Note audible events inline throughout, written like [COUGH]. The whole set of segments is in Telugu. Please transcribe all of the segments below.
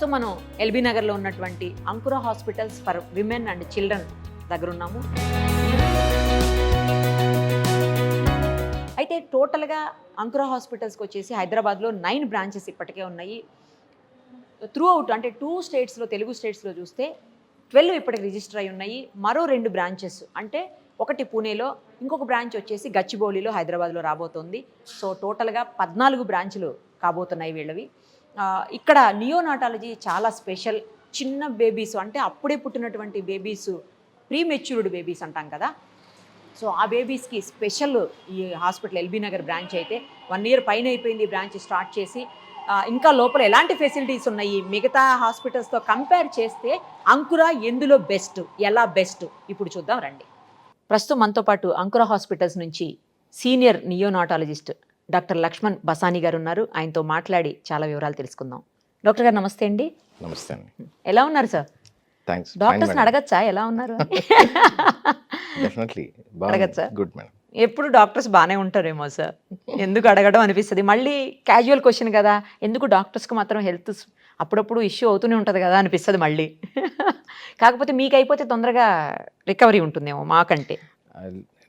ప్రస్తుతం మనం ఎల్బీ నగర్లో ఉన్నటువంటి Ankura hospitals for women and children దగ్గర ఉన్నాము. అయితే టోటల్గా అంకుర హాస్పిటల్స్కి వచ్చేసి హైదరాబాద్లో నైన్ బ్రాంచెస్ ఇప్పటికే ఉన్నాయి. త్రూ అవుట్ అంటే టూ స్టేట్స్లో తెలుగు స్టేట్స్లో చూస్తే ట్వెల్వ్ ఇప్పటికి రిజిస్టర్ అయి ఉన్నాయి. మరో రెండు బ్రాంచెస్ అంటే ఒకటి పూణేలో ఇంకొక బ్రాంచ్ వచ్చేసి గచ్చిబౌలిలో హైదరాబాద్లో రాబోతోంది. సో టోటల్గా పద్నాలుగు బ్రాంచ్లు కాబోతున్నాయి వీళ్ళవి. ఇక్కడ నియోనాటాలజీ చాలా స్పెషల్ చిన్న బేబీస్ అంటే అప్పుడే పుట్టినటువంటి బేబీస్ ప్రీ మెచ్యూర్డ్ బేబీస్ అంటాం కదా. సో ఆ బేబీస్కి స్పెషల్ ఈ హాస్పిటల్ ఎల్బీ నగర్ బ్రాంచ్ అయితే వన్ ఇయర్ పైన అయిపోయింది ఈ బ్రాంచ్ స్టార్ట్ చేసి. ఇంకా లోపల ఎలాంటి ఫెసిలిటీస్ ఉన్నాయి? మిగతా హాస్పిటల్స్తో కంపేర్ చేస్తే అంకుర ఎందులో బెస్ట్ ఎలా బెస్ట్ ఇప్పుడు చూద్దాం రండి. ప్రస్తుతం మనతో పాటు అంకుర హాస్పిటల్స్ నుంచి senior neonatologist doctor Lakshman Basani గారు ఉన్నారు ఆయనతో మాట్లాడి చాలా వివరాలు తెలుసుకుందాం. డాక్టర్ గారు నమస్తే అండి. నమస్తే అండి. ఎలా ఉన్నారు సార్? థ్యాంక్స్ డాక్టర్స్ని అడగచ్చా? ఎలా ఉన్నారు? డెఫినెట్లీ. అడగచ్చా? Good madam. ఎప్పుడు డాక్టర్స్ బాగానే ఉంటారేమో సార్. ఎందుకు అడగడం అనిపిస్తుంది? మళ్ళీ క్యాజువల్ క్వశ్చన్ కదా. ఎందుకు డాక్టర్స్కి మాత్రం హెల్త్ అప్పుడప్పుడు ఇష్యూ అవుతూనే ఉంటుంది కదా అనిపిస్తుంది మళ్ళీ. కాకపోతే మీకు అయిపోతే తొందరగా రికవరీ ఉంటుందేమో మాకంటే.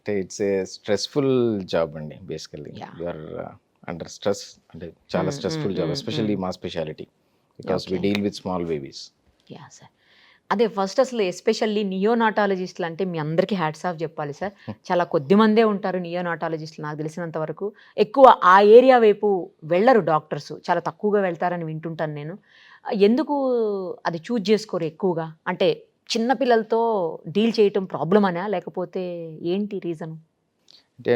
అంటే ఇట్స్ ఏ స్ట్రెస్ఫుల్ జాబ్ అండి బేసికల్లీ. యూఆర్ అండర్ స్ట్రెస్ అంటే చాలా స్ట్రెస్ఫుల్ జాబ్ ఎస్పెషల్లీ. మా speciality because we. Deal with small babies yeah sir అదే ఫస్ట్ అసలు ఎస్పెషల్లీ నియోనాటాలజిస్టులు అంటే మీ అందరికీ హ్యాట్స్ ఆఫ్ చెప్పాలి సార్ [LAUGHS] చాలా కొద్ది మందే ఉంటారు నియోనాటాలజిస్టులు నాకు తెలిసినంత వరకు. ఎక్కువ ఆ ఏరియా వైపు వెళ్ళరు డాక్టర్స్ చాలా తక్కువగా వెళ్తారని వింటుంటాను నేను. ఎందుకు అది చూజ్ చేసుకోరు ఎక్కువగా? అంటే చిన్న పిల్లలతో డీల్ చేయటం ప్రాబ్లం అనా లేకపోతే ఏంటి రీజన్? అంటే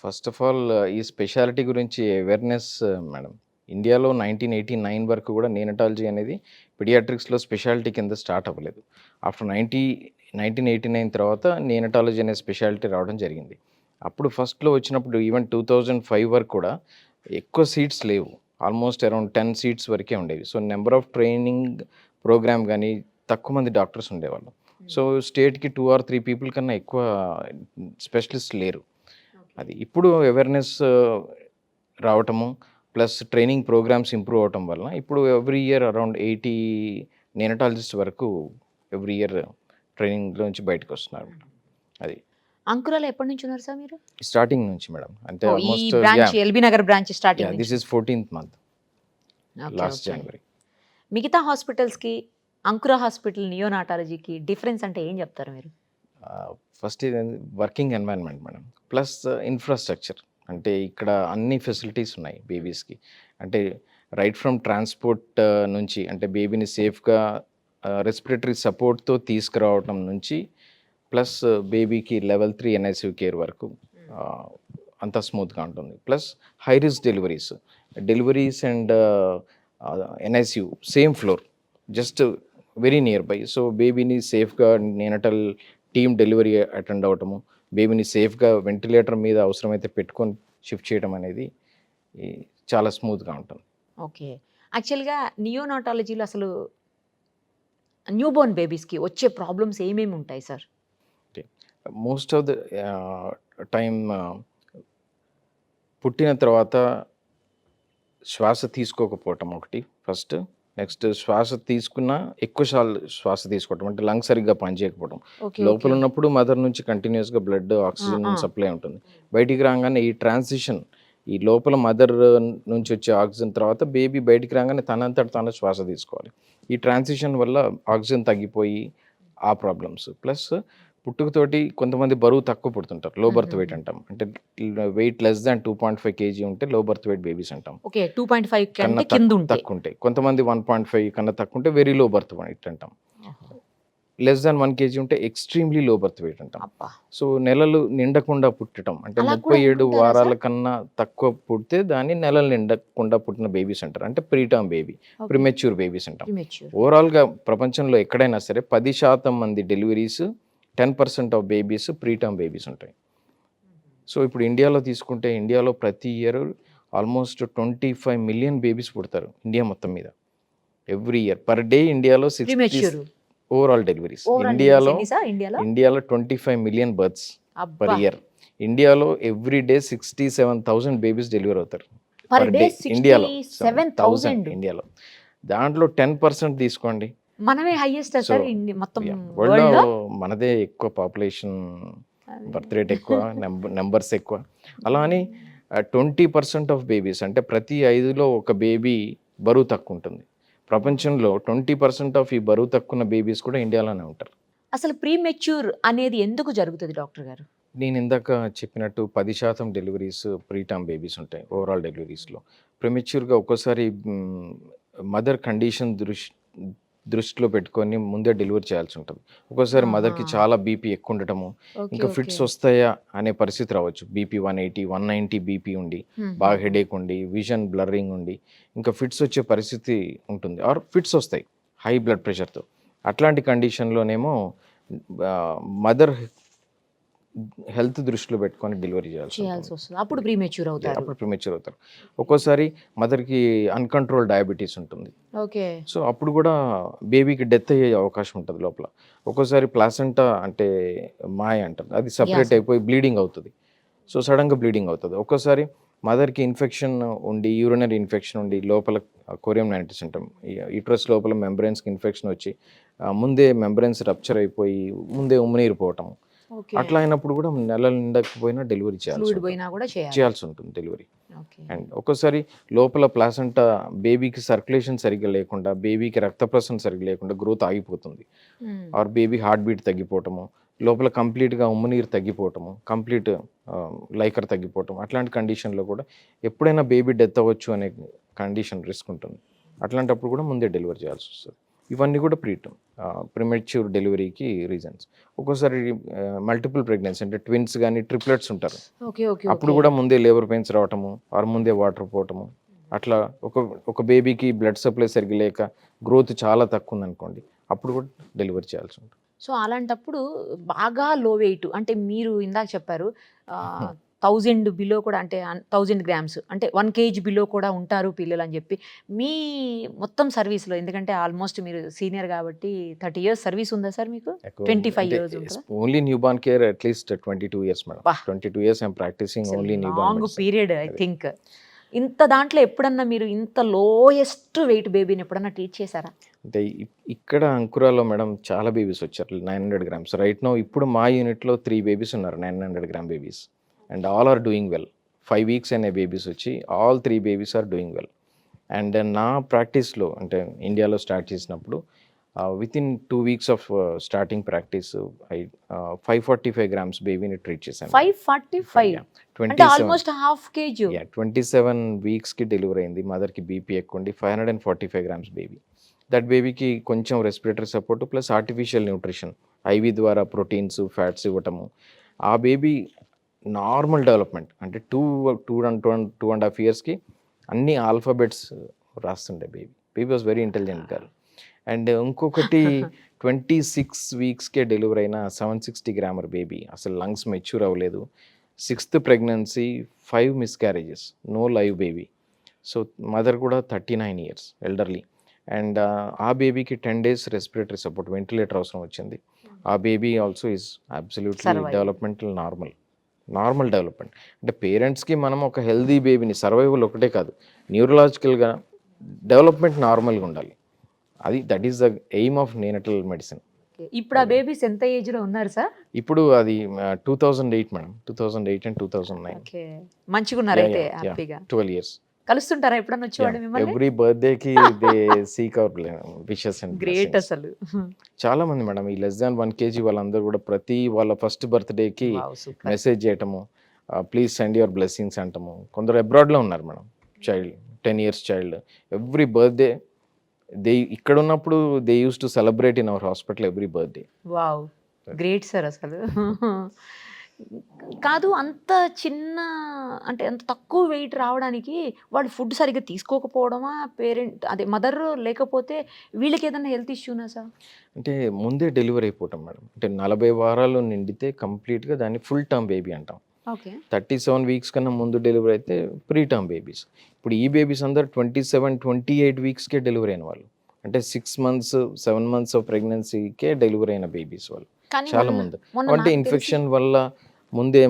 ఫస్ట్ ఆఫ్ ఆల్ ఈ స్పెషాలిటీ గురించి అవేర్నెస్ మేడం. ఇండియాలో నైన్టీన్ ఎయిటీ నైన్ వరకు కూడా నేనటాలజీ అనేది పిడియాట్రిక్స్లో స్పెషాలిటీ కింద స్టార్ట్ అవ్వలేదు. After ninety nineteen eighty nine తర్వాత నేనటాలజీ అనే స్పెషాలిటీ రావడం జరిగింది. అప్పుడు ఫస్ట్లో వచ్చినప్పుడు ఈవెన్ టూ థౌజండ్ ఫైవ్ వరకు కూడా ఎక్కువ సీట్స్ లేవు. ఆల్మోస్ట్ అరౌండ్ టెన్ సీట్స్ వరకే ఉండేవి. So number of training programme కానీ తక్కువ మంది డాక్టర్స్ ఉండేవాళ్ళు. సో స్టేట్కి టూ ఆర్ త్రీ పీపుల్ కన్నా ఎక్కువ స్పెషలిస్ట్ లేరు. అది ఇప్పుడు అవేర్నెస్ రావటము ప్లస్ ట్రైనింగ్ ప్రోగ్రామ్స్ ఇంప్రూవ్ అవటం వల్ల ఇప్పుడు every year around eighty neonatologist వరకు ఎవ్రీ ఇయర్ ట్రైనింగ్ నుంచి బయటకు వస్తున్నారు అది. అంకురాలు ఎప్పటి నుంచి ఉన్నారు సార్ మీరు? స్టార్టింగ్ నుంచి మేడం. అంటే almost LB Nagar branch starting this is fourteenth month. Last జనవరి మిగతా హాస్పిటల్స్కి అంకుర హాస్పిటల్ నియోనాటాలజీకి డిఫరెన్స్ అంటే ఏం చెప్తారు మీరు? First working environment madam. Plus infrastructure. అంటే ఇక్కడ అన్ని ఫెసిలిటీస్ ఉన్నాయి బేబీస్కి. అంటే రైట్ ఫ్రమ్ ట్రాన్స్పోర్ట్ నుంచి అంటే బేబీని సేఫ్గా రెస్పిరేటరీ సపోర్ట్తో తీసుకురావటం నుంచి ప్లస్ బేబీకి లెవెల్ త్రీ ఎన్ఐసివ్ కేర్ వరకు అంత స్మూత్గా ఉంటుంది. Plus high risk deliveries. Deliveries and NICU same floor. Just very near by so బేబీని సేఫ్గా నేనటల్ టీమ్ డెలివరీ అటెండ్ అవ్వటము బేబీని సేఫ్గా వెంటిలేటర్ మీద అవసరమైతే పెట్టుకొని షిఫ్ట్ చేయడం అనేది చాలా స్మూత్గా ఉంటుంది. ఓకే. యాక్చువల్గా నియోనాటాలజీలో అసలు న్యూ బోర్న్ బేబీస్కి వచ్చే ప్రాబ్లమ్స్ ఏమేమి ఉంటాయి sir most of the time పుట్టిన తర్వాత శ్వాస తీసుకోకపోవటం ఒకటి. ఫస్ట్ నెక్స్ట్ శ్వాస తీసుకున్న ఎక్కువ సార్లు శ్వాస తీసుకోవటం అంటే లంగ్ సరిగ్గా పనిచేయకపోవడం లోపల ఉన్నప్పుడు మదర్ నుంచి కంటిన్యూస్గా బ్లడ్ ఆక్సిజన్. సప్లై ఉంటుంది. బయటికి రాగానే ఈ ట్రాన్సిషన్ ఈ లోపల మదర్ నుంచి వచ్చే ఆక్సిజన్ తర్వాత బేబీ బయటికి రాగానే తనంతట తాను శ్వాస తీసుకోవాలి. ఈ ట్రాన్సిషన్ వల్ల ఆక్సిజన్ తగ్గిపోయి ఆ ప్రాబ్లమ్స్. ప్లస్ పుట్టుకతోటి కొంతమంది బరువు తక్కువ పుడుతుంటారు లో బర్త్ వెయిట్ అంటాం. అంటే weight less than two point five kg ఉంటే లో బర్త్ వెయిట్ బేబీస్ అంటాం. ఓకే టూ పాయింట్ ఫైవ్ కన్నా తక్కువ ఉంటాయి కొంతమంది వన్ పాయింట్ ఫైవ్ కన్నా తక్కువ ఉంటే వెరీ లో బర్త్ వెయిట్ అంటాం. లెస్ దాన్ వన్ కేజీ ఉంటే ఎక్స్ట్రీమ్లీ లో బర్త్ వెయిట్ అంటాం. సో నెలలు నిండకుండా పుట్టడం అంటే ముప్పై ఏడు వారాల? కన్నా తక్కువ పుడితే దాన్ని నెలలు నిండకుండా పుట్టిన బేబీస్ అంటారు. అంటే ప్రీటర్మ్ బేబీ ప్రిమెచ్యూర్ బేబీస్ అంటాం. ఓవరాల్గా ప్రపంచంలో ఎక్కడైనా సరే పది శాతం మంది deliveries ten percent of babies preterm babies ఉంటాయి. సో ఇప్పుడు ఇండియాలో తీసుకుంటే ఇండియాలో ప్రతి year almost twenty five million babies పుడతారు ఇండియా మొత్తం మీద. ఎవ్రీ ఇయర్ పర్ డే ఇండియాలో సిక్స్ ప్రిమెచ్యూర్ ఓవరాల్ డెలివరీస్ ఇండియాలో ఇండియాలో twenty five million births per year ఇండియాలో every day sixty seven thousand babies deliver అవుతారు. పర్ డే ఇండియాలో సెవెన్ థౌసండ్ ఇండియాలో దాంట్లో టెన్ పర్సెంట్ తీసుకోండి. మనమే హైయెస్ట్ సార్ మొత్తం వరల్డ్లో మనదే ఎక్కువ పాపులేషన్ బర్త్ రేట్ ఎక్కువ నెంబర్స్ ఎక్కువ. అలా అని ట్వంటీ పర్సెంట్ ఆఫ్ బేబీస్ అంటే ప్రతి ఐదులో ఒక బేబీ బరువు తక్కువ ఉంటుంది ప్రపంచంలో ట్వంటీ పర్సెంట్ ఆఫ్ ఈ బరువు తక్కువ బేబీస్ కూడా ఇండియాలోనే ఉంటారు. అసలు ప్రీ మెచ్యూర్ అనేది ఎందుకు జరుగుతుంది డాక్టర్ గారు? నేను ఇందాక చెప్పినట్టు పది శాతం డెలివరీస్ ప్రీటర్మ్ బేబీస్ ఉంటాయి ఓవరాల్ డెలివరీస్లో ప్రిమెచ్యూర్గా ఒక్కోసారి మదర్ కండిషన్ దృష్టి దృష్టిలో పెట్టుకొని ముందే డెలివరీ చేయాల్సి ఉంటుంది. ఒక్కోసారి మదర్కి. చాలా బీపీ ఎక్కువ ఉండటము ఇంకా. ఫిట్స్ వస్తాయా అనే పరిస్థితి రావచ్చు. BP one eighty one ninety BP ఉండి బాగా హెడేక్ ఉండి విజన్ బ్లర్రింగ్ ఉండి ఇంకా ఫిట్స్ వచ్చే పరిస్థితి ఉంటుంది. ఆర్ ఫిట్స్ వస్తాయి హై బ్లడ్ ప్రెషర్తో. అట్లాంటి కండిషన్లోనేమో మదర్ హెల్త్ దృష్టిలో పెట్టుకొని డెలివరీ చేయాల్సి. వస్తుంది. అప్పుడు ప్రీ మెచ్యూర్ అవుతారు. అప్పుడు ప్రిమెచ్యూర్ అవుతారు. ఒక్కోసారి మదర్కి అన్కంట్రోల్ డయాబెటీస్ ఉంటుంది. ఓకే. సో అప్పుడు కూడా బేబీకి డెత్ అయ్యే అవకాశం ఉంటుంది లోపల. ఒక్కోసారి ప్లాసెంటా అంటే మాయ అంటారు. అది సపరేట్. అయిపోయి బ్లీడింగ్ అవుతుంది. సో సడన్గా బ్లీడింగ్ అవుతుంది. ఒక్కోసారి మదర్కి ఇన్ఫెక్షన్ ఉండి యూరినరీ ఇన్ఫెక్షన్ ఉండి లోపల కొరియం నైంటిస్ అంటాం యూట్రస్ లోపల మెంబ్రెన్స్కి ఇన్ఫెక్షన్ వచ్చి ముందే మెంబ్రెన్స్ రప్చర్ అయిపోయి ముందే ఉమ్మనీరు పోవటం అట్లా అయినప్పుడు కూడా నెలలు నిండకపోయినా డెలివరీ చేయాల్సి చేయాలి. చేయాల్సి ఉంటుంది డెలివరీ. అండ్ ఒక్కోసారి లోపల ప్లాసెంటా బేబీకి సర్క్యులేషన్ సరిగ్గా లేకుండా బేబీకి రక్త ప్రసరణ సరిగ్గా లేకుండా గ్రోత్ ఆగిపోతుంది. Hmm. Or baby heartbeat తగ్గిపోవటము లోపల కంప్లీట్గా ఉమ్మనీరు తగ్గిపోవటము కంప్లీట్ లైకర్ తగ్గిపోవటం అట్లాంటి కండిషన్లో కూడా ఎప్పుడైనా బేబీ డెత్ అవ్వచ్చు అనే కండిషన్ రిస్క్ ఉంటుంది. అట్లాంటప్పుడు కూడా ముందే డెలివరీ చేయాల్సి వస్తుంది. ఇవన్నీ కూడా ప్రీటమ్ ప్రిమెచ్యూర్ డెలివరీకి రీజన్స్ ఒక్కోసారి మల్టిపుల్ ప్రెగ్నెన్సీ అంటే ట్విన్స్ కానీ ట్రిప్లెట్స్ ఉంటారు. ఓకే ఓకే అప్పుడు కూడా ముందే లేబర్ పెయిన్స్ రావటము ఆర్ ముందే వాటర్ పోవటము. అట్లా ఒక ఒక బేబీకి బ్లడ్ సప్లై సరిగ్గా లేక గ్రోత్ చాలా తక్కువ ఉందనుకోండి అప్పుడు కూడా డెలివరీ చేయాల్సి ఉంటుంది. సో అలాంటప్పుడు బాగా లో వెయిట్ అంటే మీరు ఇందాక చెప్పారు [LAUGHS] [LAUGHS] థౌజండ్ బిలో కూడా అంటే థౌజండ్ గ్రామ్స్. అంటే వన్ కేజీ బిలో కూడా ఉంటారు పిల్లలు అని చెప్పి. మీ మొత్తం సర్వీస్లో ఎందుకంటే ఆల్మోస్ట్ మీరు సీనియర్ కాబట్టి థర్టీ ఇయర్స్ సర్వీస్ ఉందా సార్ మీకు? 25 years ఉంటుందా? Only newborn care at least twenty two years madam. Twenty two years I'm practising only new long period I. Think ఇంత దాంట్లో ఎప్పుడన్నా మీరు ఇంత లోయెస్ట్ వెయిట్ బేబీని ఎప్పుడన్నా ట్రీట్ చేశారా? అంటే ఇక్కడ అంకురాలో మేడం చాలా బేబీస్ వచ్చారు nine hundred grams right no ఇప్పుడు మా యూనిట్లో త్రీ బేబీస్ ఉన్నారు nine hundred gram babies and all are doing well five weeks అనే బేబీస్ వచ్చి all three babies are doing well and నా ప్రాక్టీస్లో అంటే ఇండియాలో స్టార్ట్ చేసినప్పుడు within two weeks of starting practice I five forty five grams బేబీని ట్రీట్ చేశాను. Five forty five twenty seven almost half kg twenty seven వీక్స్కి delivery అయింది. మదర్కి బీపీ ఎక్కువ ఉండి five hundred and forty five grams baby that బేబీకి కొంచెం respiratory support plus artificial nutrition IV ద్వారా ప్రోటీన్స్ ఫ్యాట్స్ ఇవ్వటము. ఆ బేబీ నార్మల్ డెవలప్మెంట్ అంటే two two and two two and half ఇయర్స్కి అన్ని alphabets రాస్తుండే baby. Baby was very intelligent girl. And ఇంకొకటి [LAUGHS] ట్వంటీ సిక్స్ వీక్స్కే డెలివరీ అయిన సెవెన్ సిక్స్టీ గ్రామర్ బేబీ. అసలు లంగ్స్ మెచ్యూర్ అవ్వలేదు. Sixth pregnancy five miscarriages no live baby. So mother కూడా thirty nine years elderly. And ఆ బేబీకి ten days respiratory support ventilator అవసరం వచ్చింది. ఆ baby also is absolutely. Developmental normal. Normal development. అంటే పేరెంట్స్కి మనం ఒక హెల్దీ బేబీని సర్వైవల్ ఒకటే కాదు న్యూరలాజికల్గా డెవలప్మెంట్ నార్మల్గా ఉండాలి. అది that is the aim of neonatal medicine. ఇప్పుడు ఆ బేబీస్ ఎంత ఏజ్లో ఉన్నారు సార్? ఇప్పుడు అది two thousand eight madam. Two thousand eight and two thousand nine. Okay. మంచిగా ఉన్నారు అయితే. హ్యాపీగా. Twelve years. కలుస్తుంటారా ఎప్పుడన్నా వచ్చేవాడు మిమ్మల్ని? ఎవ్రీ బర్త్డేకి [LAUGHS] they seek our wishes and great అసలు. చాలా మంది మేడం ఈ లెస్ దాన్ వన్ కేజీ వాళ్ళందరూ కూడా ప్రతి వాళ్ళ ఫస్ట్ Wow, super. మెసేజ్ చేయటము ప్లీజ్ సెండ్ యువర్ బ్లెస్సింగ్స్ అంటాము. కొందరు అబ్రాడ్లో ఉన్నారు madam child ten years child every birthday they ఇక్కడ ఉన్నప్పుడు they use to celebrate in our hospital every birthday wow great sir అసలు. [LAUGHS] కాదు అంత చిన్న అంటే అంత తక్కువ వెయిట్ రావడానికి వాళ్ళు ఫుడ్ సరిగ్గా తీసుకోకపోవడమా పేరెంట్ అదే మదర్ లేకపోతే వీళ్ళకి ఏదైనా హెల్త్ ఇష్యూనా సార్? అంటే ముందే డెలివరీ అయిపోవటం మేడం. అంటే నలభై వారాలు నిండితే కంప్లీట్గా దాన్ని ఫుల్ టర్మ్ బేబీ అంటాం. ఓకే. థర్టీ సెవెన్ వీక్స్ కన్నా ముందు డెలివరీ అయితే ప్రీ టర్మ్ బేబీస్. ఇప్పుడు ఈ బేబీస్ అందరు ట్వంటీ సెవెన్ ట్వంటీ ఎయిట్ వీక్స్కే డెలివరీ అయిన వాళ్ళు. అంటే six months seven months of ప్రెగ్నెన్సీకే delivery అయిన బేబీస్ వాళ్ళు. చాలా ముందు. అంటే ఇన్ఫెక్షన్ వల్ల ముందే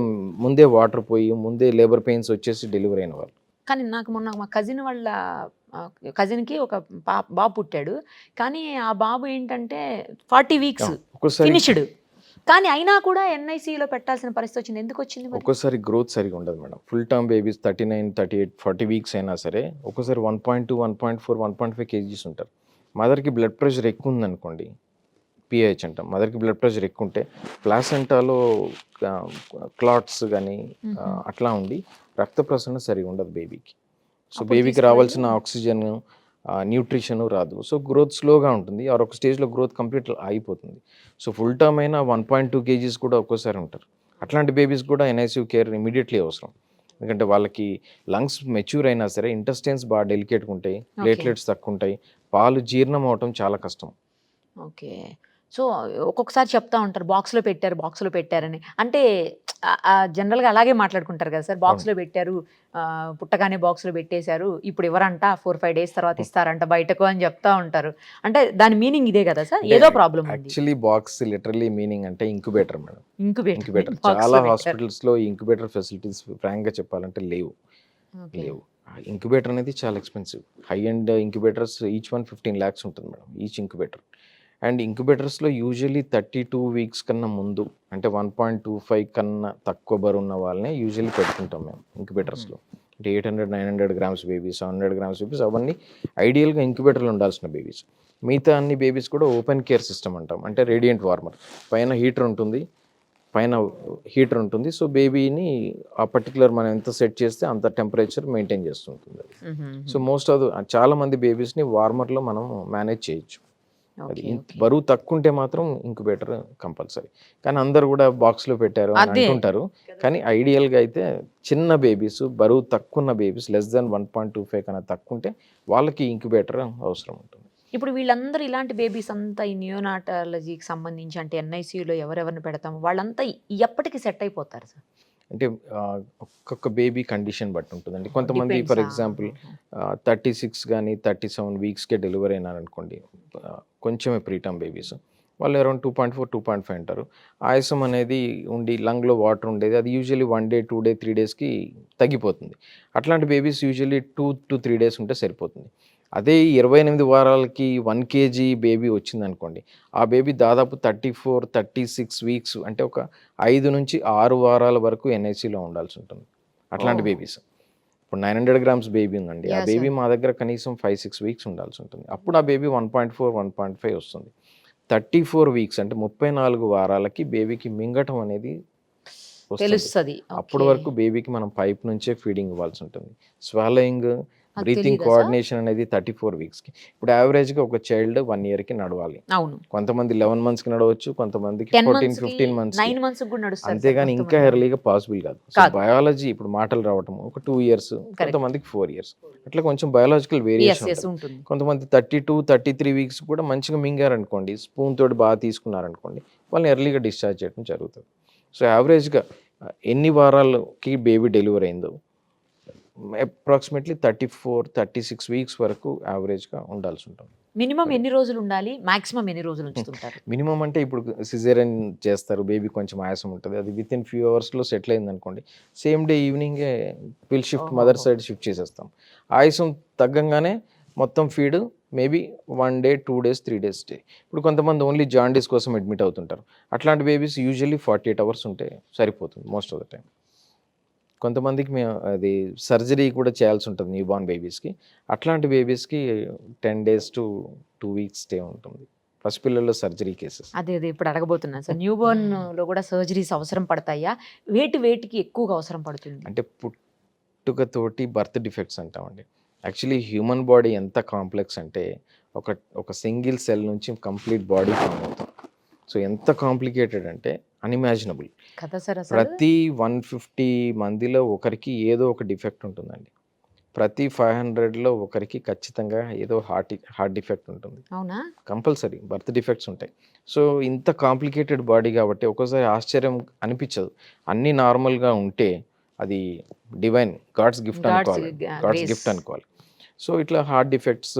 ముందే వాటర్ పోయి ముందే లేబర్ పెయిన్స్ వచ్చేసి డెలివరీ అయిన వాళ్ళు. కానీ నాకు మొన్న మా కజిన్ వాళ్ళ కజిన్కి ఒక పా బాబు పుట్టాడు. కానీ ఆ బాబు ఏంటంటే ఫార్టీ వీక్స్ ఫినిష్డ్. కానీ అయినా కూడా ఎన్ఐసిలో పెట్టాల్సిన పరిస్థితి వచ్చింది. ఎందుకు వచ్చింది ఒక్కోసారి గ్రోత్ సరిగా ఉండదు madam. Full term babies thirty nine thirty eight forty weeks అయినా సరే ఒక్కోసారి one point two one point four one point five kgs ఉంటారు. మదర్కి బ్లడ్ ప్రెషర్ ఎక్కువ ఉందనుకోండి పిహెచ్ అంటాం. మదర్కి బ్లడ్ ప్రెషర్ ఎక్కువ ఉంటే ప్లాసెంటాలో క్లాట్స్ కానీ అట్లా ఉండి రక్త ప్రసరణ సరిగా ఉండదు బేబీకి. సో బేబీకి. రావాల్సిన ఆక్సిజన్ న్యూట్రిషన్ రాదు. సో గ్రోత్ స్లోగా ఉంటుంది. ఆర్ ఒక స్టేజ్లో గ్రోత్ కంప్లీట్ అయిపోతుంది సో ఫుల్ టర్మ్ అయినా వన్ పాయింట్ టూ కేజీస్ కూడా ఒక్కోసారి ఉంటారు. అట్లాంటి బేబీస్ కూడా ఎన్ఐసివ్ కేర్ ఇమీడియట్లీ అవసరం. ఎందుకంటే వాళ్ళకి లంగ్స్ మెచ్యూర్ అయినా సరే ఇంటెస్టైన్స్ బాగా డెలికేట్గా ఉంటాయి ప్లేట్లెట్స్ తక్కువ ఉంటాయి పాలు జీర్ణం అవటం చాలా కష్టం. ఓకే. సో ఒక్కొక్కసారి చెప్తా ఉంటారు బాక్స్లో పెట్టారు బాక్స్లో పెట్టారని. అంటే జనరల్గా అలాగే మాట్లాడుకుంటారు కదా సార్ బాక్స్లో పెట్టారు పుట్టగానే బాక్స్లో పెట్టేశారు ఇప్పుడు ఇవ్వరంట ఫోర్ ఫైవ్ డేస్ తర్వాత ఇస్తారంట బయటకు అని చెప్తా ఉంటారు. అంటే దాని మీనింగ్ ఇదే కదా సార్? ఏదో problem actually box literally meaning అంటే ఇంక్యుబేటర్ మేడం. Incubator incubator. చాలా హాస్పిటల్స్లో ఇంక్యుబేటర్ ఫెసిలిటీస్ ఫ్రాంక్గా చెప్పాలంటే లేవు. లేవు. ఇంక్యుబేటర్ అనేది చాలా expensive. High and incubators each one fifteen lakhs ఉంటుంది మేడం ఈచ్ ఇంక్యుబేటర్. అండ్ ఇంక్యుబేటర్స్లో యూజువలీ థర్టీ టూ వీక్స్ కన్నా ముందు అంటే వన్ పాయింట్ టూ ఫైవ్ కన్నా తక్కువ బరువు ఉన్న వాళ్ళనే యూజువల్లీ పెట్టుకుంటాం మేము ఇంక్యుబేటర్స్లో. అంటే eight hundred nine hundred grams babies seven hundred grams babies అవన్నీ ఐడియల్గా ఇంక్యుబేటర్లో ఉండాల్సిన బేబీస్. మిగతా అన్ని బేబీస్ కూడా ఓపెన్ కేర్ సిస్టమ్ అంటాం అంటే రేడియంట్ వార్మర్. పైన హీటర్ ఉంటుంది పైన హీటర్ ఉంటుంది. సో బేబీని ఆ పర్టికులర్ మనం ఎంత సెట్ చేస్తే అంత టెంపరేచర్ మెయింటైన్ చేస్తుంటుంది సో మోస్ట్ ఆఫ్ చాలా మంది బేబీస్ని వార్మర్లో మనం మేనేజ్ చేయొచ్చు. అది బరువు తక్కువ ఉంటే మాత్రం ఇంక్యుబేటర్ కంపల్సరీ. కానీ అందరు కూడా బాక్స్లో పెట్టారు అని అదే. అంటుంటారు. కానీ ఐడియల్గా అయితే చిన్న బేబీస్ బరువు తక్కువ ఉన్న babies less than one point two five కన్నా తక్కువ ఉంటే వాళ్ళకి ఇంక్యుబేటర్ అవసరం ఉంటుంది. ఇప్పుడు వీళ్ళందరూ ఇలాంటి బేబీస్ అంతా ఈ న్యూనాటాలజీకి సంబంధించి అంటే ఎన్ఐసీయూలో ఎవరెవరిని పెడతాము వాళ్ళంతా ఎప్పటికి సెట్ అయిపోతారు సార్? అంటే ఒక్కొక్క బేబీ కండిషన్ బట్టి ఉంటుందండి. కొంతమంది ఫర్. ఎగ్జాంపుల్ థర్టీ సిక్స్ కానీ థర్టీ సెవెన్ వీక్స్కే డెలివరీ అయినారనుకోండి ఆ, కొంచెమే ప్రీటర్మ్ బేబీస్. వాళ్ళు around two point four two point five అంటారు. ఆయాసం అనేది ఉండి లంగ్లో వాటర్ ఉండేది అది usually one day two day three డేస్కి తగ్గిపోతుంది. అట్లాంటి babies usually two to three days ఉంటే సరిపోతుంది. అదే ఇరవై ఎనిమిది వారాలకి వన్ కేజీ బేబీ వచ్చిందనుకోండి ఆ బేబీ దాదాపు thirty four thirty six weeks అంటే ఒక ఐదు నుంచి ఆరు వారాల వరకు ఎన్ఐసిలో ఉండాల్సి ఉంటుంది అట్లాంటి. బేబీస్ ఇప్పుడు నైన్ హండ్రెడ్ గ్రామ్స్ బేబీ ఉందండి ఆ బేబీ. మా దగ్గర కనీసం ఫైవ్ సిక్స్ వీక్స్ ఉండాల్సి ఉంటుంది అప్పుడు ఆ baby one point four one point five వస్తుంది థర్టీ ఫోర్ వీక్స్ అంటే ముప్పై నాలుగు వారాలకి బేబీకి మింగటం అనేది. తెలుస్తుంది అప్పటి వరకు బేబీకి మనం పైప్ నుంచే ఫీడింగ్ ఇవ్వాల్సి ఉంటుంది స్వాలోయింగ్ బ్రీతింగ్? కోఆర్డినేషన్ అనేది థర్టీ ఫోర్ వీక్స్కి. ఇప్పుడు యావరేజ్గా ఒక చైల్డ్ వన్ ఇయర్కి నడవాలి. అవును. కొంతమంది లెవెన్ మంత్స్కి నడవచ్చు కొంతమందికి ten fourteen months fifteen months అంతేగాని ఇంకా ఎర్లీగా పాసిబుల్ కాదు. కాదు. బయాలజీ ఇప్పుడు మాటలు రావటం ఒక టూ ఇయర్స్ కొంతమందికి ఫోర్ ఇయర్స్. అట్లా కొంచెం బయాలజికల్ వేరియేషన్ కొంతమంది thirty two thirty three weeks కూడా మంచిగా మింగారనుకోండి స్పూన్ తోటి బాగా తీసుకున్నారనుకోండి వాళ్ళని ఎర్లీగా డిశ్చార్జ్ చేయడం జరుగుతుంది. సో యావరేజ్గా ఎన్ని వారాలకి బేబీ డెలివరీ అయిందో approximately thirty four thirty six weeks వరకు యావరేజ్గా ఉండాల్సి ఉంటుంది. మినిమం ఎన్ని రోజులు ఉండాలి? మాక్సిమం ఎన్ని రోజులు ఉంచుతుంటారు? [LAUGHS] మినిమం అంటే ఇప్పుడు సిజేరియన్ చేస్తారు బేబీ కొంచెం ఆయాసం ఉంటుంది. అది విత్ ఇన్ ఫ్యూ అవర్స్లో సెటిల్ అయింది అనుకోండి సేమ్ డే ఈవినింగే పిల్ షిఫ్ట్ మదర్. సైడ్ షిఫ్ట్ చేసేస్తాం. ఆయాసం తగ్గంగానే మొత్తం feed maybe one day two days three days day ఇప్పుడు కొంతమంది ఓన్లీ జాండీస్ కోసం అడ్మిట్ అవుతుంటారు. అట్లాంటి babies usually forty eight hours ఉంటే సరిపోతుంది మోస్ట్ ఆఫ్ ద టైం కొంతమందికి మేము అది సర్జరీ కూడా చేయాల్సి ఉంటుంది న్యూ బార్న్ బేబీస్కి. అట్లాంటి బేబీస్కి ten days to two weeks stay ఉంటుంది. పసిపిల్లల్లో సర్జరీ కేసెస్. అదే అదే ఇప్పుడు అడగబోతున్నాను సార్ న్యూ బోర్న్లో కూడా సర్జరీస్ అవసరం పడతాయా? వేటి వేటికి ఎక్కువగా అవసరం పడుతుంది? అంటే పుట్టుకతోటి బర్త్ డిఫెక్ట్స్ అంటామండి. యాక్చువల్లీ హ్యూమన్ బాడీ ఎంత కాంప్లెక్స్ అంటే ఒక ఒక సింగిల్ సెల్ నుంచి కంప్లీట్ బాడీ ఫామ్ అవుతాం సో ఎంత కాంప్లికేటెడ్ అంటే అన్ఇమాజినబుల్ ప్రతి వన్ ఫిఫ్టీ మందిలో ఒకరికి ఏదో ఒక డిఫెక్ట్ ఉంటుందండి. ప్రతి ఫైవ్ హండ్రెడ్లో ఒకరికి ఖచ్చితంగా ఏదో హార్ట్ హార్ట్ డిఫెక్ట్ ఉంటుంది. అవునా? కంపల్సరీ బర్త్ డిఫెక్ట్స్ ఉంటాయి. సో ఇంత కాంప్లికేటెడ్ బాడీ కాబట్టి ఒక్కోసారి ఆశ్చర్యం అనిపించదు. అన్నీ నార్మల్గా ఉంటే అది డివైన్ గాడ్స్ గిఫ్ట్ అనుకోవాలి. గాడ్స్. గిఫ్ట్ అనుకోవాలి. సో ఇట్లా హార్ట్ డిఫెక్ట్స్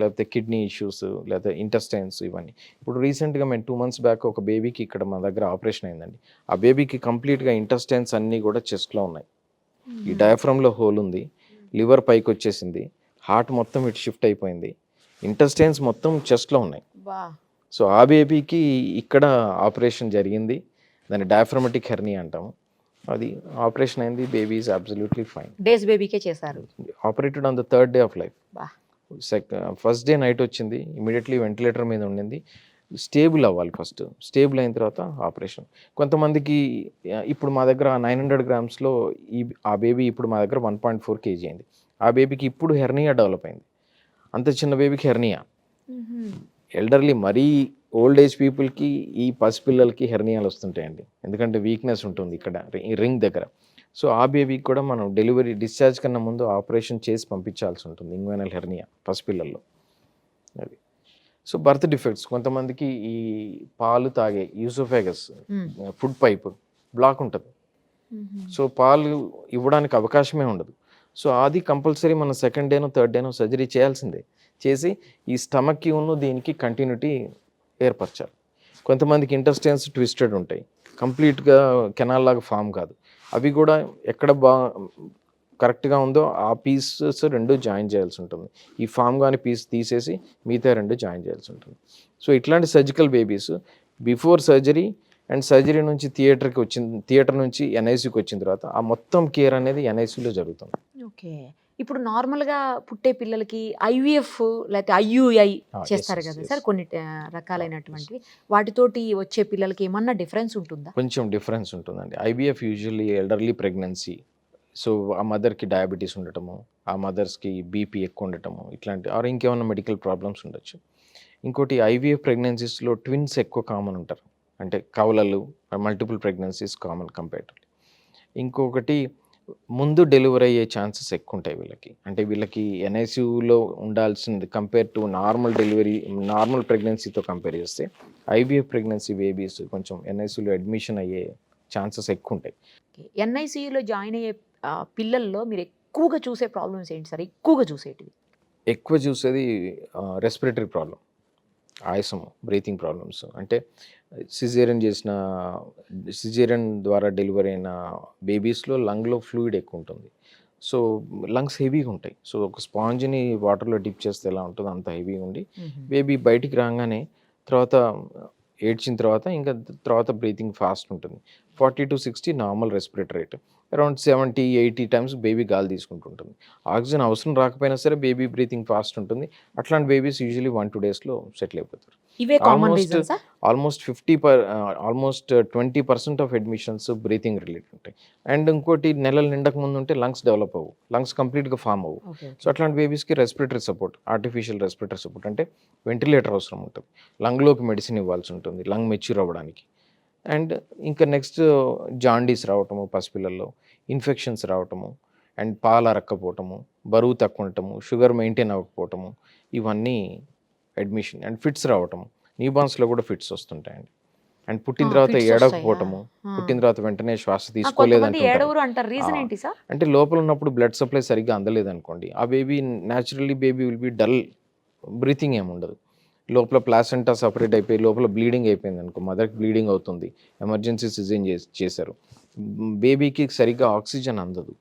లేకపోతే కిడ్నీ ఇష్యూస్ లేకపోతే ఇంటెస్టైన్స్ ఇవన్నీ. ఇప్పుడు రీసెంట్గా మేము టూ మంత్స్ బ్యాక్ ఒక బేబీకి ఇక్కడ మా దగ్గర ఆపరేషన్ అయిందండి. ఆ బేబీకి కంప్లీట్గా ఇంటెస్టైన్స్ అన్నీ కూడా చెస్ట్లో ఉన్నాయి. ఈ డయాఫ్రమ్లో హోల్ ఉంది లివర్ పైకి వచ్చేసింది హార్ట్ మొత్తం ఇటు షిఫ్ట్ అయిపోయింది ఇంటెస్టైన్స్ మొత్తం చెస్ట్లో ఉన్నాయి. సో ఆ బేబీకి ఇక్కడ ఆపరేషన్ జరిగింది దాన్ని డయాఫ్రమటిక్ హెర్నీ అంటాము. అది ఆపరేషన్ అయింది baby is absolutely fine days బేబీకే చేశారు. Operated on the third day of life first day night వచ్చింది ఇమీడియట్లీ వెంటిలేటర్ మీద ఉండింది స్టేబుల్ అవ్వాలి ఫస్ట్ స్టేబుల్ అయిన తర్వాత ఆపరేషన్ కొంతమందికి ఆ, ఇప్పుడు మా దగ్గర నైన్ హండ్రెడ్ గ్రామ్స్లో ఈ ఆ బేబీ ఇప్పుడు మా దగ్గర వన్ పాయింట్ ఫోర్ కేజీ అయింది. ఆ బేబీకి ఇప్పుడు హెర్నియా డెవలప్ అయింది. అంత చిన్న బేబీకి హెర్నియా ఎల్డర్లీ మరీ ఓల్డ్ ఏజ్ పీపుల్కి ఈ పసిపిల్లలకి హెర్నియాలు వస్తుంటాయండి. ఎందుకంటే వీక్నెస్ ఉంటుంది ఇక్కడ రింగ్ దగ్గర. సో ఆ బేబీకి కూడా మనం డెలివరీ డిశ్చార్జ్ కన్నా ముందు ఆపరేషన్ చేసి పంపించాల్సి ఉంటుంది ఇంగ్వెనల్ హెర్నియా పసిపిల్లల్లో అది. సో బర్త్ డిఫెక్ట్స్ కొంతమందికి ఈ పాలు తాగే యూసోఫాగస్ ఫుడ్ పైప్ బ్లాక్ ఉంటుంది. సో పాలు ఇవ్వడానికి అవకాశమే ఉండదు. సో అది కంపల్సరీ మనం సెకండ్ డేనో థర్డ్ డేనో సర్జరీ చేయాల్సిందే. చేసి ఈ స్టమక్కి ఉన్న దీనికి కంటిన్యూటీ ఏర్పరచాలి కొంతమందికి ఇంటెస్టైన్స్ ట్విస్టెడ్ ఉంటాయి. కంప్లీట్గా కెనాల్ లాగా ఫామ్ కాదు. అవి కూడా ఎక్కడ బా కరెక్ట్గా ఉందో ఆ పీసెస్ రెండు జాయిన్ చేయాల్సి ఉంటుంది. ఈ ఫామ్ కానీ పీస్ తీసేసి మిగతా రెండు జాయిన్ చేయాల్సి ఉంటుంది. సో ఇట్లాంటి surgical babies before surgery and surgery నుంచి థియేటర్కి వచ్చిన థియేటర్ నుంచి ఎన్ఐసికి వచ్చిన తర్వాత ఆ మొత్తం కేర్ అనేది ఎన్ఐసిలో జరుగుతుంది. ఓకే. ఇప్పుడు నార్మల్గా పుట్టే పిల్లలకి ఐవీఎఫ్ లేకపోతే ఐయుఐ చేస్తారు కదా. సార్? కొన్ని ఆ, రకాలైనటువంటివి. వాటితోటి వచ్చే పిల్లలకి ఏమన్నా డిఫరెన్స్ ఉంటుందా? కొంచెం డిఫరెన్స్ ఉంటుందండి. IVF usually elderly pregnancy. So ఆ మదర్కి డయాబెటీస్ ఉండటము ఆ మదర్స్కి బీపీ ఎక్కువ ఉండటము ఇట్లాంటి ఆర్ ఇంకేమైనా మెడికల్ ప్రాబ్లమ్స్ ఉండొచ్చు. ఇంకోటి ఐవీఎఫ్ ప్రెగ్నెన్సీస్లో ట్విన్స్ ఎక్కువ కామన్ ఉంటారు. అంటే కవలలు మల్టిపుల్ ప్రెగ్నెన్సీస్ కామన్ కంపేర్టివ్లీ ఇంకొకటి ముందు డెలివరీ అయ్యే ఛాన్సెస్ ఎక్కువ ఉంటాయి వీళ్ళకి. అంటే వీళ్ళకి ఎన్ఐసియూలో ఉండాల్సింది compare to normal delivery normal ప్రెగ్నెన్సీతో compare చేస్తే ఐవీఎఫ్ ప్రెగ్నెన్సీ బేబీస్ కొంచెం ఎన్ఐసియూలో అడ్మిషన్ అయ్యే ఛాన్సెస్ ఎక్కువ ఉంటాయి ఎన్ఐసియులో జాయిన్ అయ్యే పిల్లల్లో మీరు ఎక్కువగా చూసే ప్రాబ్లమ్స్ ఏంటి సార్? ఎక్కువగా చూసేటివి. ఎక్కువ చూసేది రెస్పిరేటరీ ప్రాబ్లం ఆయాసము బ్రీతింగ్ ప్రాబ్లమ్స్ అంటే సిజేరియన్ చేసిన సిజేరియన్ ద్వారా డెలివరీ అయిన బేబీస్లో లంగ్లో ఫ్లూయిడ్ ఎక్కువ ఉంటుంది. సో లంగ్స్ హెవీగా ఉంటాయి. సో ఒక స్పాంజ్ని వాటర్లో డిప్ చేస్తే ఎలా ఉంటుందో అంత హెవీగా ఉండి బేబీ బయటికి రాగానే తర్వాత ఏడ్చిన తర్వాత ఇంకా తర్వాత బ్రీతింగ్ ఫాస్ట్ ఉంటుంది. Forty to sixty normal respirator rate. Around seventy eighty times baby గాలి తీసుకుంటుంటుంది. ఆక్సిజన్ అవసరం రాకపోయినా సరే బేబీ బ్రీతింగ్ ఫాస్ట్ ఉంటుంది. అట్లాంటి బేబీస్ యూజువలీ వన్ టూ డేస్లో సెటిల్ అయిపోతారు. Sir almost fifty per almost twenty percent of admissions breathing related ఉంటాయి. అండ్ ఇంకోటి నెలలు నిండక ముందు ఉంటే లంగ్స్ డెవలప్ అవ్వు. లంగ్స్ కంప్లీట్గా ఫామ్ అవ్వు. సో అట్లాంటి బేబీస్కి respiratory support artificial respiratory support అంటే వెంటిలేటర్ అవసరం ఉంటుంది. లంగ్లోకి మెడిసిన్ ఇవ్వాల్సి ఉంటుంది. లంగ్ మెచ్యూర్ అవ్వడానికి. అండ్ ఇంకా నెక్స్ట్ జాండీస్ రావటము పసిపిల్లల్లో ఇన్ఫెక్షన్స్ రావటము అండ్ పాలు అరక్కపోవటము బరువు తక్కువ ఉండటము షుగర్ మెయింటైన్ అవ్వకపోవటము ఇవన్నీ అడ్మిషన్ అండ్ ఫిట్స్ రావటము. న్యూబాన్స్లో కూడా ఫిట్స్ వస్తుంటాయండి. అండ్ పుట్టిన తర్వాత ఏడకపోవటము. పుట్టిన తర్వాత వెంటనే శ్వాస సార్? అంటే లోపల ఉన్నప్పుడు బ్లడ్ సప్లై సరిగ్గా అందలేదు అనుకోండి ఆ baby naturally baby will be dull breathing ఏమి ఉండదు లోపల ప్లాసెంటా సపరేట్ అయిపోయి లోపల బ్లీడింగ్ అయిపోయింది అనుకో మదర్కి బ్లీడింగ్ అవుతుంది. ఎమర్జెన్సీ సిజన్ చేశారు. బేబీకి సరిగ్గా ఆక్సిజన్ అందదు.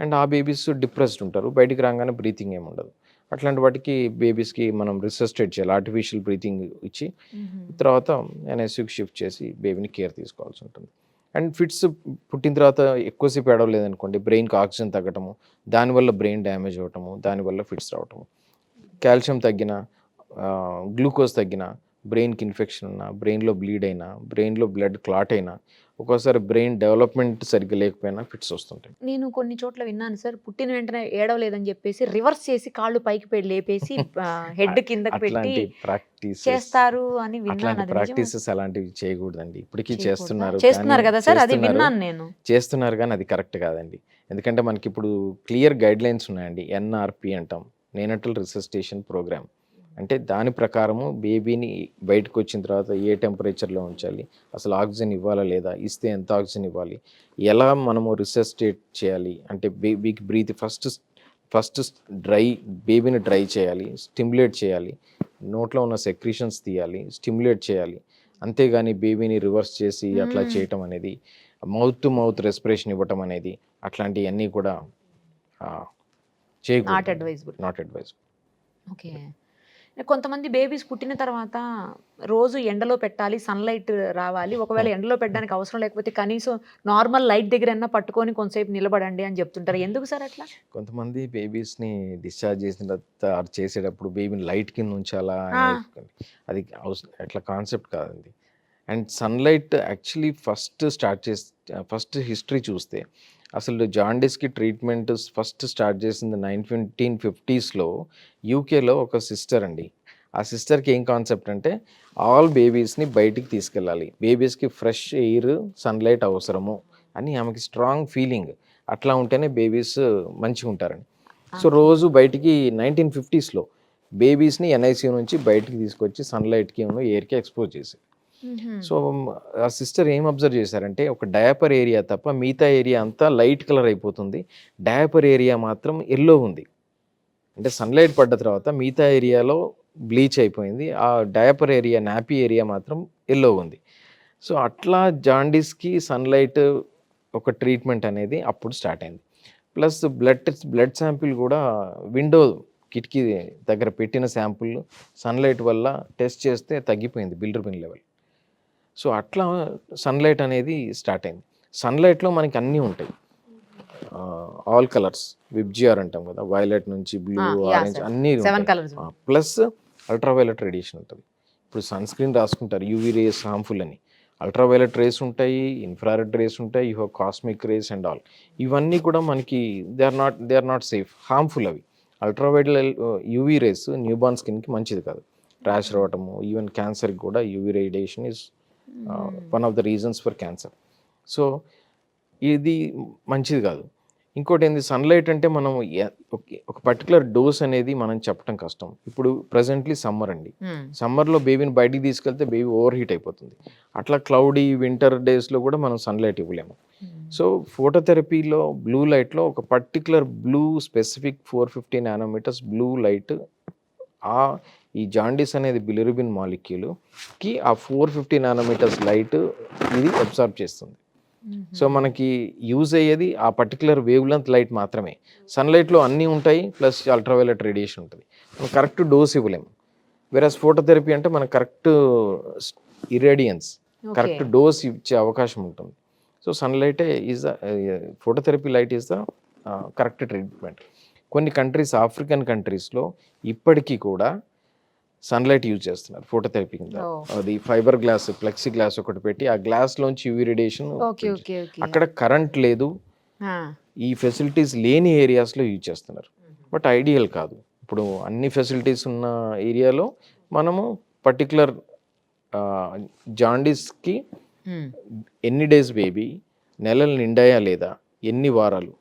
అండ్ ఆ బేబీస్ డిప్రెస్డ్ ఉంటారు. బయటికి రాగానే బ్రీతింగ్ ఏమి ఉండదు. అట్లాంటి వాటికి బేబీస్కి మనం రిసెస్టేట్ చేయాలి. ఆర్టిఫిషియల్ బ్రీతింగ్ ఇచ్చి తర్వాత ఎన్ఎస్యూకి షిఫ్ట్ చేసి బేబీని కేర్ తీసుకోవాల్సి ఉంటుంది. అండ్ ఫిట్స్ పుట్టిన తర్వాత ఎక్కువసేపు ఏడవలేదనుకోండి బ్రెయిన్కి ఆక్సిజన్ తగ్గటము దానివల్ల బ్రెయిన్ డ్యామేజ్ అవ్వటము దానివల్ల ఫిట్స్ రావటము. కాల్షియం తగ్గిన గ్లూకోజ్ తగ్గిన బ్రెయిన్కి ఇన్ఫెక్షన్ ఉన్నా బ్రెయిన్లో బ్లీడ్ అయినా బ్రెయిన్లో బ్లడ్ క్లాట్ అయినా ఒక్కోసారి బ్రెయిన్ డెవలప్మెంట్ సరిగ్గా లేకపోయినా ఫిట్స్ వస్తుంటాయి నేను కొన్ని చోట్ల విన్నాను సార్ పుట్టిన వెంటనే ఏడవలేదని చెప్పేసి రివర్స్ చేసి కాళ్ళు పైకి పెట్టి లేపేసి హెడ్ కిందకి పెట్టి ప్రాక్టీస్ చేస్తారు అని విన్నాను? ప్రాక్టీసెస్ అలాంటివి చేయకూడదండి ఇప్పటికీ? చేస్తున్నారు చేస్తున్నారు కదా సార్ అది. విన్నాను నేను చేస్తున్నారు కానీ అది కరెక్ట్ కాదండి ఎందుకంటే మనకి ఇప్పుడు క్లియర్ గైడ్ లైన్స్ ఉన్నాయండి ఎన్ఆర్పి అంటాం నేనటల్ రిసెస్టేషన్ ప్రోగ్రామ్ అంటే దాని ప్రకారము బేబీని బయటకు వచ్చిన తర్వాత ఏ టెంపరేచర్లో ఉంచాలి? అసలు ఆక్సిజన్ ఇవ్వాలా లేదా? ఇస్తే ఎంత ఆక్సిజన్ ఇవ్వాలి? ఎలా మనము రిసెస్టేట్ చేయాలి? అంటే బేబీకి బ్రీత్ ఫస్ట్ ఫస్ట్ డ్రై బేబీని డ్రై చేయాలి స్టిమ్యులేట్ చేయాలి నోట్లో ఉన్న సెక్రీషన్స్ తీయాలి స్టిమ్యులేట్ చేయాలి. అంతేగాని బేబీని రివర్స్ చేసి అట్లా. చేయటం అనేది మౌత్ టు మౌత్ రెస్పిరేషన్ ఇవ్వటం అనేది అట్లాంటివన్నీ కూడా నాట్ చేయకూడదు. Advisable not advise okay. కొంతమంది బేబీస్ పుట్టిన తర్వాత రోజు ఎండలో పెట్టాలి సన్లైట్ రావాలి. ఒకవేళ ఎండలో పెట్టడానికి అవసరం లేకపోతే కనీసం నార్మల్ లైట్ దగ్గర పట్టుకొని కొంతసేపు నిలబడండి అని చెప్తుంటారు. ఎందుకు సార్ అట్లా? కొంతమంది బేబీస్ని డిశ్చార్జ్ చేసిన తర్వాత చేసేటప్పుడు బేబీని లైట్ కింద ఉంచాలా అది అట్లా కాన్సెప్ట్ కాదండి. And sunlight actually first start చేసి ఫస్ట్ హిస్టరీ చూస్తే అసలు జాండీస్కి ట్రీట్మెంట్ ఫస్ట్ స్టార్ట్ చేసింది నైన్టీన్ ఫిఫ్టీస్లో యూకేలో ఒక సిస్టర్ అండి. ఆ సిస్టర్కి ఏం కాన్సెప్ట్ అంటే ఆల్ బేబీస్ని బయటికి తీసుకెళ్ళాలి. బేబీస్కి ఫ్రెష్ ఎయిర్ సన్లైట్ అవసరము అని ఆమెకి స్ట్రాంగ్ ఫీలింగ్. అట్లా ఉంటేనే బేబీస్ మంచిగా ఉంటారండి సో రోజు బయటికి నైన్టీన్ ఫిఫ్టీస్లో బేబీస్ని ఎన్ఐసి నుంచి బయటికి తీసుకొచ్చి సన్లైట్కి ఎయిర్కి ఎక్స్పోజ్ చేసి సో ఆ సిస్టర్ ఏం అబ్జర్వ్ చేశారంటే ఒక డయాపర్ ఏరియా తప్ప మిగతా ఏరియా అంతా లైట్ కలర్ అయిపోతుంది. డయాపర్ ఏరియా మాత్రం ఎల్లో ఉంది. అంటే సన్లైట్ పడ్డ తర్వాత మిగతా ఏరియాలో బ్లీచ్ అయిపోయింది. ఆ డయాపర్ ఏరియా నాపీ ఏరియా మాత్రం ఎల్లో ఉంది. సో అట్లా జాండీస్కి సన్లైట్ ఒక ట్రీట్మెంట్ అనేది అప్పుడు స్టార్ట్ అయింది. ప్లస్ బ్లడ్ బ్లడ్ శాంపిల్ కూడా విండో కిటికీ దగ్గర పెట్టిన శాంపుల్ సన్లైట్ వల్ల టెస్ట్ చేస్తే తగ్గిపోయింది బిల్డర్బిన్ లెవెల్. సో అట్లా సన్లైట్ అనేది స్టార్ట్ అయింది. సన్లైట్లో మనకి అన్నీ ఉంటాయి. ఆల్ కలర్స్ విబ్జిఆర్ అంటాం కదా వైలెట్ నుంచి బ్లూ ఆరెంజ్. అన్నీ ప్లస్ అల్ట్రావైలెట్ రేడియేషన్ ఉంటుంది. ఇప్పుడు సన్ స్క్రీన్ రాసుకుంటారు యూవీ రేస్ హార్మ్ఫుల్ అని. అల్ట్రావైలెట్ రేస్ ఉంటాయి ఇన్ఫ్రారెడ్ రేస్ ఉంటాయి you cosmic rays and all ఇవన్నీ కూడా మనకి they are not they are not safe harmful అవి. అల్ట్రావైలెట్ యూవీ రేస్ న్యూబార్న్ స్కిన్కి మంచిది కాదు. ర్యాష్ రావటము ఈవెన్ క్యాన్సర్కి కూడా UV radiation is one of the reasons for cancer so ఇది మంచిది కాదు. ఇంకోటి ఏంది సన్లైట్ అంటే మనం ఒక- ఒక పర్టికులర్ డోస్ అనేది మనం చెప్పడం కష్టం. ఇప్పుడు ప్రజెంట్లీ సమ్మర్ అండి. సమ్మర్లో బేబీని బయటికి తీసుకెళ్తే బేబీ ఓవర్ హీట్ అయిపోతుంది. అట్లా క్లౌడీ వింటర్ డేస్లో కూడా మనం సన్లైట్ ఇవ్వలేము. సో ఫోటోథెరపీలో బ్లూ లైట్లో ఒక particular blue specific four fifty nanometres blue light ఆ ఈ జాండీస్ అనేది బిలిరుబిన్ మాలిక్యూల్కి ఆ ఫోర్ ఫిఫ్టీ నానోమీటర్స్ లైట్ ఇది అబ్జర్వ్ చేస్తుంది. సో మనకి యూజ్ అయ్యేది ఆ పర్టికులర్ వేవ్ లెంత్ లైట్ మాత్రమే. సన్లైట్లో అన్నీ ఉంటాయి ప్లస్ అల్ట్రావైలెట్ రేడియేషన్ ఉంటుంది. మనం కరెక్ట్ డోస్ ఇవ్వలేము వెరస్ ఫోటోథెరపీ అంటే మనకు కరెక్ట్ ఇరేడియన్స్ కరెక్ట్ డోస్ ఇచ్చే అవకాశం ఉంటుంది. So సన్లైటే is the phototherapy light is the correct treatment. కొన్ని కంట్రీస్ ఆఫ్రికన్ కంట్రీస్లో ఇప్పటికీ కూడా సన్లైట్ యూజ్ చేస్తున్నారు ఫోటోథెరపీ కింద. అది ఫైబర్ గ్లాస్ ఫ్లెక్సీ గ్లాస్ ఒకటి పెట్టి ఆ గ్లాస్లోంచి యూవీ రేడియేషన్ అక్కడ కరెంట్ లేదు. ఈ ఫెసిలిటీస్ లేని ఏరియాస్లో యూజ్ చేస్తున్నారు. బట్ ఐడియల్ కాదు. ఇప్పుడు అన్ని ఫెసిలిటీస్ ఉన్న ఏరియాలో మనము పర్టికులర్ జాండీస్కి ఎన్ని డేస్ బేబీ నెలలు నిండాయా లేదా ఎన్ని వారాలు?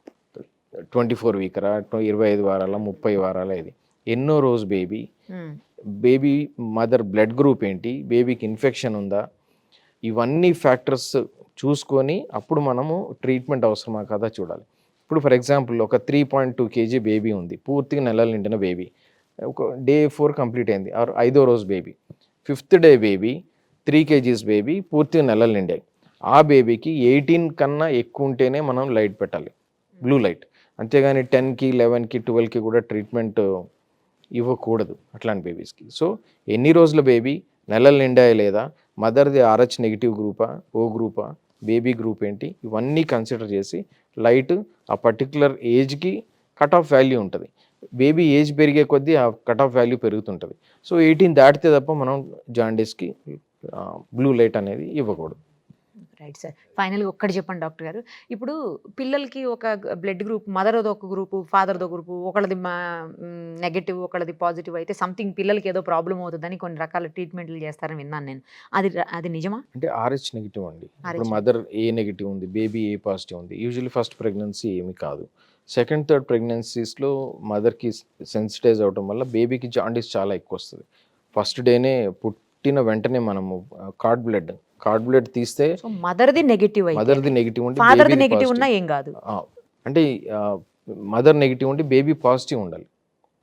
ట్వంటీ ఫోర్ వీకరా ఇరవై ఐదు వారాల ముప్పై వారాల ఇది. ఎన్నో రోజు baby. Baby mother blood group ఏంటి? బేబీకి ఇన్ఫెక్షన్ ఉందా? ఇవన్నీ ఫ్యాక్టర్స్ చూసుకొని అప్పుడు మనము ట్రీట్మెంట్ అవసరమా కదా చూడాలి. ఇప్పుడు ఫర్ ఎగ్జాంపుల్ ఒక three point two KG baby ఉంది. పూర్తిగా నెలలు నిండిన బేబీ. ఒక డే ఫోర్ కంప్లీట్ అయింది. ఆర్ ఐదో రోజు baby. Fifth day baby three KGs baby పూర్తిగా నెలలు నిండాయి. ఆ బేబీకి ఎయిటీన్ కన్నా ఎక్కువ ఉంటేనే మనం లైట్ పెట్టాలి. Blue light. అంతేగాని టెన్కి లెవెన్కి ట్వెల్వ్కి కూడా ట్రీట్మెంట్ ఇవ్వకూడదు అట్లాంటి బేబీస్కి. సో ఎన్ని రోజుల బేబీ? నెలలు నిండా లేదా? మదర్ది ఆర్హెచ్ నెగిటివ్ గ్రూపా? ఓ గ్రూపా? బేబీ గ్రూప్ ఏంటి? ఇవన్నీ కన్సిడర్ చేసి లైట్ ఆ పర్టికులర్ ఏజ్కి కట్ ఆఫ్ వాల్యూ ఉంటుంది. బేబీ ఏజ్ పెరిగే కొద్దీ ఆ కట్ ఆఫ్ వాల్యూ పెరుగుతుంటుంది. సో ఎయిటీన్ దాటితే తప్ప మనం జాండీస్కి బ్లూ లైట్ అనేది ఇవ్వకూడదు. Right sir. ఫైనల్గా ఒక్కటి చెప్పండి డాక్టర్ గారు. ఇప్పుడు పిల్లలకి ఒక బ్లడ్ గ్రూప్ మదర్ ఒక గ్రూపు ఫాదర్ ఒక గ్రూపు ఒకళ్ళది నెగటివ్ ఒకళ్ళది పాజిటివ్ అయితే సంథింగ్ పిల్లలకి ఏదో ప్రాబ్లం అవుతుందని కొన్ని రకాల ట్రీట్మెంట్లు చేస్తారని విన్నాను నేను. అది అది నిజమా? అంటే ఆర్హెచ్ నెగిటివ్ అండి. ఇప్పుడు. మదర్ ఏ నెగిటివ్ ఉంది బేబీ ఏ పాజిటివ్ ఉంది యూజువల్లీ ఫస్ట్ ప్రెగ్నెన్సీ ఏమి కాదు. సెకండ్ థర్డ్ ప్రెగ్నెన్సీస్లో మదర్కి సెన్సిటైజ్ అవడం వల్ల బేబీకి జాండీస్ చాలా ఎక్కువ వస్తుంది. ఫస్ట్ డేనే పుట్టిన వెంటనే మనము కార్డ్ బ్లడ్ కార్డ్ బ్లడ్ తీస్తే మదర్ది నెగిటివ్ మదర్ది నెగిటివ్ ఉంటే ఫాదర్ది నెగిటివ్. ఉన్నా ఏం కాదు. అంటే మదర్ నెగిటివ్ ఉంటే బేబీ పాజిటివ్ ఉండాలి.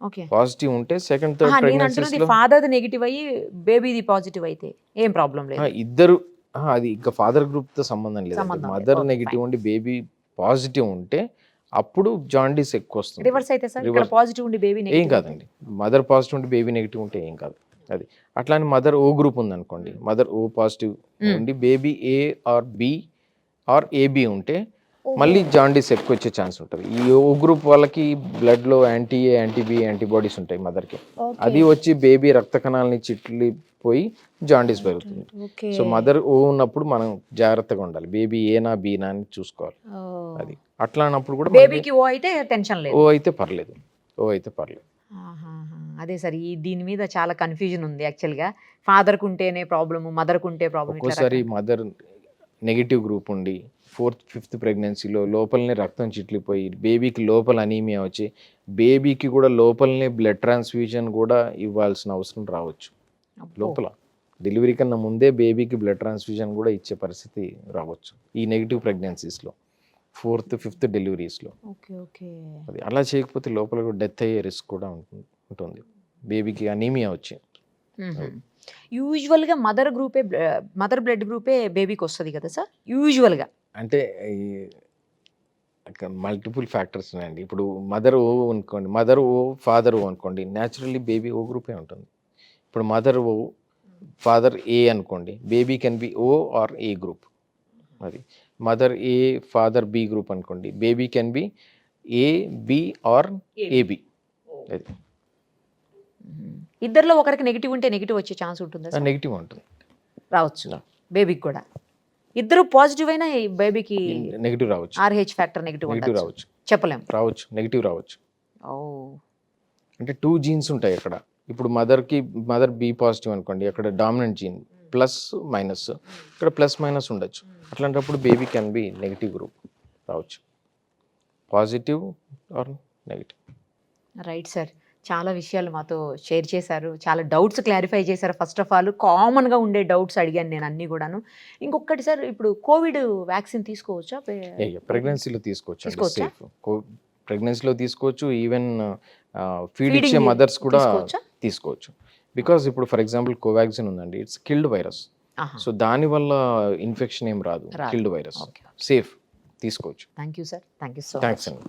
ఓకే. పాజిటివ్ ఉంటే సెకండ్ థర్డ్ నేను అంటున్నది ప్రెగ్నెన్సీస్లో ఫాదర్ది నెగిటివ్ అయ్యి బేబీది పాజిటివ్ అయితే. ఏం ప్రాబ్లం లేదు. ఇద్దరు అది ఇంకా ఫాదర్ గ్రూప్తో సంబంధం లేదు. మదర్ నెగిటివ్ ఉండి బేబీ పాజిటివ్ ఉంటే అప్పుడు జాండీస్ ఎక్కువ వస్తుంది. రివర్స్ అయితే సార్. పాజిటివ్ ఉండి బేబీ ఏం కాదండి. మదర్ పాజిటివ్ ఉంటే బేబీ నెగిటివ్ ఉంటే ఏం కాదు. అది. అట్లానే మదర్ ఓ గ్రూప్ ఉందనుకోండి. Mother O positive Mm. ఉండి baby A or B or AB ఉంటే మళ్ళీ జాండీస్ ఎక్కువ వచ్చే ఛాన్స్ ఉంటుంది. ఈ ఓ గ్రూప్ వాళ్ళకి blood లో anti A anti B antibodies ఉంటాయి మదర్కి. అది వచ్చి బేబీ రక్త కణాలని చిట్లిపోయి జాండీస్ పెరుగుతుంది. సో మదర్ ఓ ఉన్నప్పుడు మనం జాగ్రత్తగా ఉండాలి. బేబీ ఏనా బీనా అని చూసుకోవాలి. అది. అట్లా అన్నప్పుడు కూడా బేబీకి ఓ అయితే టెన్షన్ లేదు. ఓ అయితే పర్లేదు. ఓ అయితే పర్లేదు. అదే సార్ ఈ దీని మీద చాలా కన్ఫ్యూజన్ ఉంది యాక్చువల్గా. ఫాదర్కు ఉంటేనే ప్రాబ్లము మదర్కు ఉంటే ప్రాబ్లమ్ ఒక్కోసారి మదర్ నెగిటివ్ గ్రూప్ ఉండి ఫోర్త్ ఫిఫ్త్ ప్రెగ్నెన్సీలో లోపలనే రక్తం చిట్లిపోయి బేబీకి లోపల అనీమియా వచ్చి బేబీకి కూడా లోపలనే బ్లడ్ ట్రాన్స్ఫ్యూజన్ కూడా ఇవ్వాల్సిన అవసరం రావచ్చు. లోపల డెలివరీ కన్నా ముందే బేబీకి బ్లడ్ ట్రాన్స్ఫ్యూజన్ కూడా ఇచ్చే పరిస్థితి రావచ్చు ఈ నెగిటివ్ ప్రెగ్నెన్సీస్లో. ఫోర్త్ ఫిఫ్త్ డెలివరీస్లో. అది అలా చేయకపోతే లోపల డెత్ అయ్యే రిస్క్ కూడా ఉంటుంది ఉంటుంది. బేబీకి అనీమియా వచ్చి. యూజువల్గా మదర్ గ్రూపే మదర్ బ్లడ్ గ్రూపే బేబీకి వస్తుంది కదా సార్? యూజువల్గా. అంటే మల్టిపుల్ ఫ్యాక్టర్స్ ఉన్నాయండి. ఇప్పుడు మదర్ ఓ అనుకోండి మదర్ ఓ ఫాదర్ ఓ అనుకోండి న్యాచురల్లీ బేబీ ఓ గ్రూపే ఉంటుంది. ఇప్పుడు మదర్ ఓ ఫాదర్ ఏ అనుకోండి baby can be O or A group. అది mother A father B group అనుకోండి. Baby can be A B or AB అది. ఇద్దరిలో ఒకరికి నెగిటివ్ ఉంటే నెగిటివ్ వచ్చే ఛాన్స్ ఉంటుందా? నెగిటివ్ ఉంటుంది. రావచ్చు. బేబీకి కూడా. ఇద్దరు పాజిటివ్ అయినా బేబీకి నెగిటివ్ రావచ్చు. ఆర్హెచ్ ఫ్యాక్టర్ నెగిటివ్ నెగిటివ్ రావచ్చు. చెప్పలేం. రావచ్చు. నెగిటివ్ రావచ్చు. ఓ. అంటే టూ జీన్స్ ఉంటాయి అక్కడ. ఇప్పుడు మదర్కి మదర్ బి పాజిటివ్ అనుకోండి అక్కడ డామినెంట్ జీన్. Plus minus. ఇక్కడ ప్లస్ మైనస్ ఉండొచ్చు. అట్లాంటప్పుడు baby can be negative group రావచ్చు. Positive or negative. Right sir. చాలా విషయాలు మాతో షేర్ చేశారు. చాలా డౌట్స్ క్లారిఫై చేశారు. ఫస్ట్ ఆఫ్ ఆల్ కామన్గా ఉండే డౌట్స్ అడిగాను నేను అన్నీ కూడాను. ఇంకొకటి సార్ ఇప్పుడు కోవిడ్ వ్యాక్సిన్ తీసుకోవచ్చా? ప్రెగ్నెన్సీలో తీసుకోవచ్చు? సేఫ్. ప్రెగ్నెన్సీలో తీసుకోవచ్చు. ఈవెన్ ఫీడ్ ఇచ్చే మదర్స్ కూడా తీసుకోవచ్చా? బికాస్ ఇప్పుడు ఫర్ ఎగ్జాంపుల్ కోవాక్సిన్ ఉందండి. It's killed virus. సో దానివల్ల ఇన్ఫెక్షన్ ఏం రాదు. కిల్డ్ వైరస్ సేఫ్ తీసుకోవచ్చు. Thank you sir thank you so thanks అండి